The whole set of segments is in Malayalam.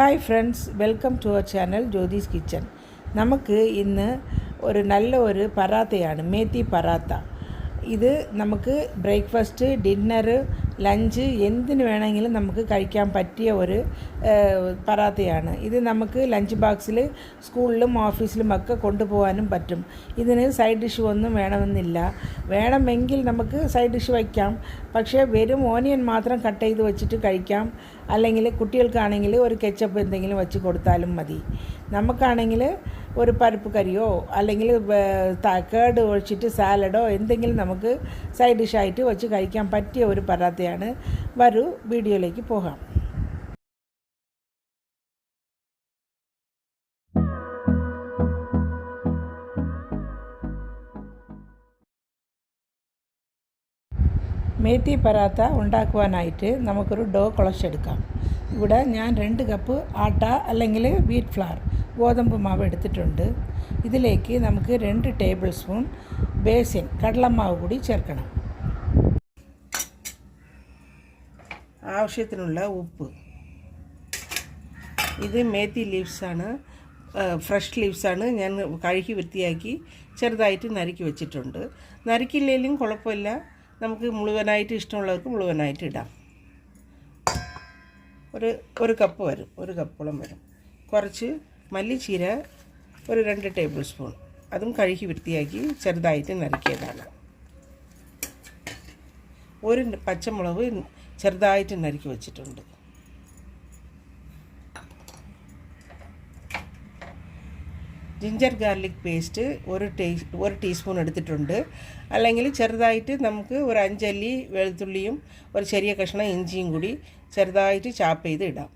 Hi friends welcome to our channel Jyothis kitchen നമുക്ക് ഇന്ന് ഒരു നല്ല ഒരു പറാത്തയാണ് മേത്തി പറാത്ത ഇത് നമുക്ക് ബ്രേക്ക്ഫാസ്റ്റ് ഡിന്നറ് ലഞ്ച് എന്തിനു വേണമെങ്കിലും നമുക്ക് കഴിക്കാൻ പറ്റിയ ഒരു പറാത്തയാണ് ഇത് നമുക്ക് ലഞ്ച് ബോക്സിൽ സ്കൂളിലും ഓഫീസിലും ഒക്കെ കൊണ്ടുപോകാനും പറ്റും. ഇതിന് സൈഡ് ഡിഷ് ഒന്നും വേണമെന്നില്ല. വേണമെങ്കിൽ നമുക്ക് സൈഡ് ഡിഷ് വയ്ക്കാം. പക്ഷേ വെറും ഓനിയൻ മാത്രം കട്ട് ചെയ്ത് വെച്ചിട്ട് കഴിക്കാം. അല്ലെങ്കിൽ കുട്ടികൾക്കാണെങ്കിൽ ഒരു കെച്ചപ്പ് എന്തെങ്കിലും വെച്ച് കൊടുത്താലും മതി. നമുക്കാണെങ്കിൽ ഒരു പരിപ്പ് കറിയോ അല്ലെങ്കിൽ കേട് ഒഴിച്ചിട്ട് സാലഡോ എന്തെങ്കിലും നമുക്ക് സൈഡ് ഡിഷായിട്ട് വെച്ച് കഴിക്കാൻ പറ്റിയ ഒരു പരാത്തയാണ് വരൂ വീഡിയോയിലേക്ക് പോകാം. മേത്തി പരാത്ത ഉണ്ടാക്കുവാനായിട്ട് നമുക്കൊരു ഡോ കുളച്ചെടുക്കാം ഇവിടെ ഞാൻ രണ്ട് കപ്പ് ആട്ട അല്ലെങ്കിൽ വീറ്റ് ഫ്ലവർ ഗോതമ്പ് മാവ് എടുത്തിട്ടുണ്ട്. ഇതിലേക്ക് നമുക്ക് രണ്ട് ടേബിൾ സ്പൂൺ ബേസിൻ കടലമാവ് കൂടി ചേർക്കണം. ആവശ്യത്തിനുള്ള ഉപ്പ്. ഇത് മേത്തി ലീവ്സാണ് ഫ്രഷ് ലീവ്സാണ് ഞാൻ കഴുകി വൃത്തിയാക്കി ചെറുതായിട്ട് നരുക്കി വെച്ചിട്ടുണ്ട്. നരുക്കില്ലെങ്കിലും കുഴപ്പമില്ല. നമുക്ക് മുഴുവനായിട്ട് ഇഷ്ടമുള്ളവർക്ക് മുഴുവനായിട്ട് ഇടാം. ഒരു ഒരു കപ്പ് വരും. ഒരു കപ്പോളം വരും. കുറച്ച് മല്ലിച്ചീര ഒരു രണ്ട് ടേബിൾ സ്പൂൺ. അതും കഴുകി വൃത്തിയാക്കി ചെറുതായിട്ട് നറുക്കിയതാണ് ഒരു പച്ചമുളക് ചെറുതായിട്ട് നരക്കി വച്ചിട്ടുണ്ട്. ജിഞ്ചർ ഗാർലിക് പേസ്റ്റ് ഒരു ടീ ഒരു ടീസ്പൂൺ എടുത്തിട്ടുണ്ട്. അല്ലെങ്കിൽ ചെറുതായിട്ട് നമുക്ക് ഒരു അഞ്ചല്ലി വെളുത്തുള്ളിയും ഒരു ചെറിയ കഷ്ണം ഇഞ്ചിയും കൂടി ചെറുതായിട്ട് ചാപ്പ് ചെയ്ത് ഇടാം.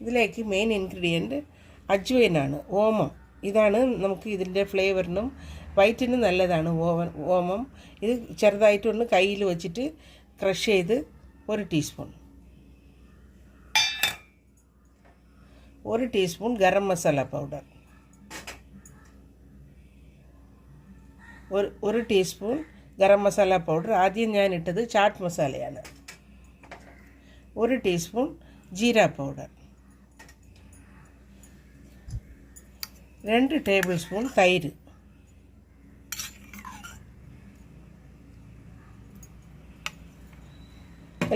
ഇതിലേക്ക് മെയിൻ ഇൻഗ്രീഡിയന്റ് അജ്വൈനാണ് ഓമം. ഇതാണ് നമുക്ക് ഇതിന്റെ ഫ്ലേവറിനും വയറ്റിനും നല്ലതാണ് ഓവൻ ഓമം. ഇത് ചെറുതായിട്ടൊന്ന് കയ്യിൽ വെച്ചിട്ട് ക്രഷ് ചെയ്ത് ഒരു ടീസ്പൂൺ ഒരു ടീസ്പൂൺ ഗരം മസാല പൗഡർ ഒരു ഒരു ടീസ്പൂൺ ഗരം മസാല പൗഡർ ആദ്യം ഞാൻ ഇട്ടത് ചാട്ട് മസാലയാണ് ഒരു ടീസ്പൂൺ ജീര പൗഡർ രണ്ട് ടേബിൾ സ്പൂൺ തൈര്.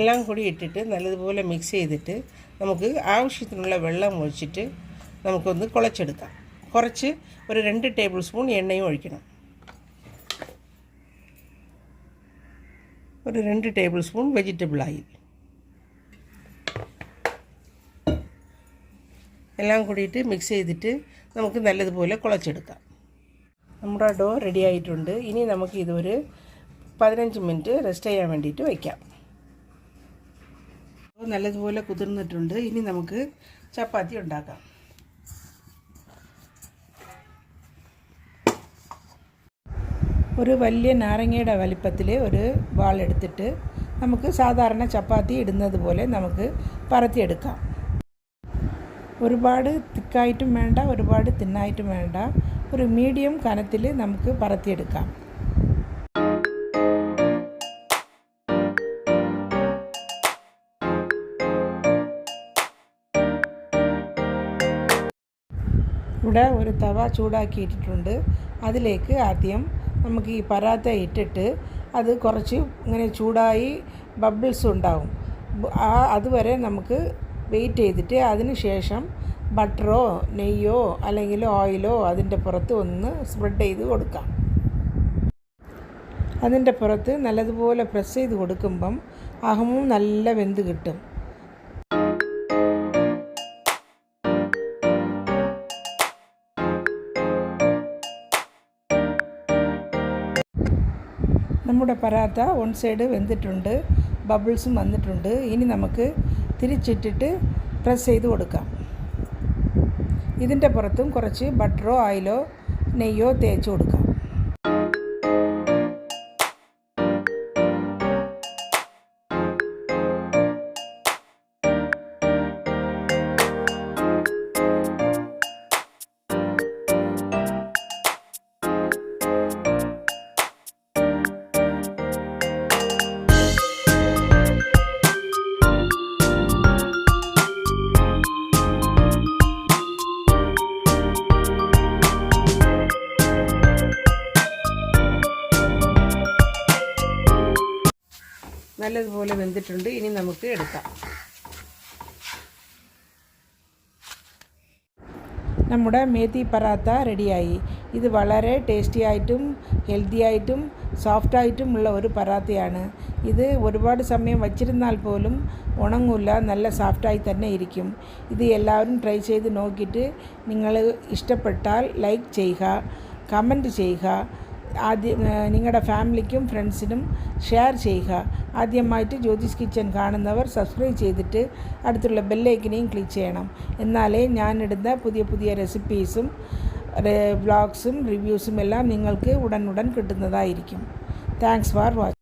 എല്ലാം കൂടി ഇട്ടിട്ട് നല്ലതുപോലെ മിക്സ് ചെയ്തിട്ട് നമുക്ക് ആവശ്യത്തിനുള്ള വെള്ളം ഒഴിച്ചിട്ട് നമുക്കൊന്ന് കുളച്ചെടുക്കാം കുറച്ച് ഒരു രണ്ട് ടേബിൾ സ്പൂൺ എണ്ണയും ഒഴിക്കണം. ഒരു രണ്ട് ടേബിൾ സ്പൂൺ വെജിറ്റബിൾ ഓയിൽ എല്ലാം കൂടിയിട്ട് മിക്സ് ചെയ്തിട്ട് നമുക്ക് നല്ലതുപോലെ കുളച്ചെടുക്കാം. നമ്മുടെ ഡോ റെഡി ആയിട്ടുണ്ട്. ഇനി നമുക്ക് ഇതൊരു പതിനഞ്ച് മിനിറ്റ് റെസ്റ്റ് ചെയ്യാൻ വേണ്ടിയിട്ട് വയ്ക്കാം നല്ലതുപോലെ കുതിർന്നിട്ടുണ്ട്. ഇനി നമുക്ക് ചപ്പാത്തി ഉണ്ടാക്കാം. ഒരു വലിയ നാരങ്ങയുടെ വലിപ്പത്തിൽ ഒരു വാളെടുത്തിട്ട് നമുക്ക് സാധാരണ ചപ്പാത്തി ഇടുന്നത് പോലെ നമുക്ക് പരത്തിയെടുക്കാം. ഒരുപാട് തിക്കായിട്ടും വേണ്ട ഒരുപാട് തിന്നായിട്ടും വേണ്ട. ഒരു മീഡിയം കനത്തിൽ നമുക്ക് പറത്തിയെടുക്കാം. ഇവിടെ ഒരു തവ ചൂടാക്കിയിട്ടിട്ടുണ്ട്. അതിലേക്ക് ആദ്യം നമുക്ക് ഈ പരാത്ത ഇട്ടിട്ട് അത് കുറച്ച് ഇങ്ങനെ ചൂടായി ബബിൾസ് ഉണ്ടാവും. ആ അതുവരെ നമുക്ക് വെയിറ്റ് ചെയ്തിട്ട് അതിന് ശേഷം ബട്ടറോ നെയ്യോ അല്ലെങ്കിൽ ഓയിലോ അതിന്റെ പുറത്ത് ഒന്ന് സ്പ്രെഡ് ചെയ്ത് കൊടുക്കാം. അതിന്റെ പുറത്ത് നല്ലതുപോലെ പ്രസ് ചെയ്ത് കൊടുക്കുമ്പം അഹമും നല്ല വെന്ത് കിട്ടും. നമ്മുടെ പരാത്ത വൺ സൈഡ് വെന്തിട്ടുണ്ട് ബബിൾസും വന്നിട്ടുണ്ട്. ഇനി നമുക്ക് തിരിച്ചിട്ടിട്ട് പ്രസ് ചെയ്ത് കൊടുക്കാം. ഇതിന്റെ പുറത്തും കുറച്ച് ബട്ടറോ ഓയിലോ നെയ്യോ തേച്ച് കൊടുക്കാം. നല്ലതുപോലെ വെന്തിട്ടുണ്ട്. ഇനി നമുക്ക് എടുക്കാം. നമ്മുടെ മേത്തി പറാത്ത റെഡിയായി. ഇത് വളരെ ടേസ്റ്റി ആയിട്ടും ഹെൽത്തി ആയിട്ടും സോഫ്റ്റ് ആയിട്ടും ഉള്ള ഒരു പറാത്തയാണ്. ഇത് ഒരുപാട് സമയം വച്ചിരുന്നാൽ പോലും ഉണങ്ങില്ല നല്ല സോഫ്റ്റായി തന്നെ ഇരിക്കും. ഇത് എല്ലാവരും ട്രൈ ചെയ്ത് നോക്കിയിട്ട് നിങ്ങൾ ഇഷ്ടപ്പെട്ടാൽ ലൈക്ക് ചെയ്യുക കമന്റ് ചെയ്യുക. ആദ്യം നിങ്ങളുടെ ഫാമിലിക്കും ഫ്രണ്ട്സിനും ഷെയർ ചെയ്യുക. ആദ്യമായിട്ട് ജ്യോതിസ് കിച്ചൻ കാണുന്നവർ സബ്സ്ക്രൈബ് ചെയ്തിട്ട് അടുത്തുള്ള ബെല്ലൈക്കിനെയും ക്ലിക്ക് ചെയ്യണം. എന്നാലേ ഞാനിടുന്ന പുതിയ പുതിയ റെസിപ്പീസും വ്ളോഗ്സും റിവ്യൂസും എല്ലാം നിങ്ങൾക്ക് ഉടൻ കിട്ടുന്നതായിരിക്കും. Thanks for watching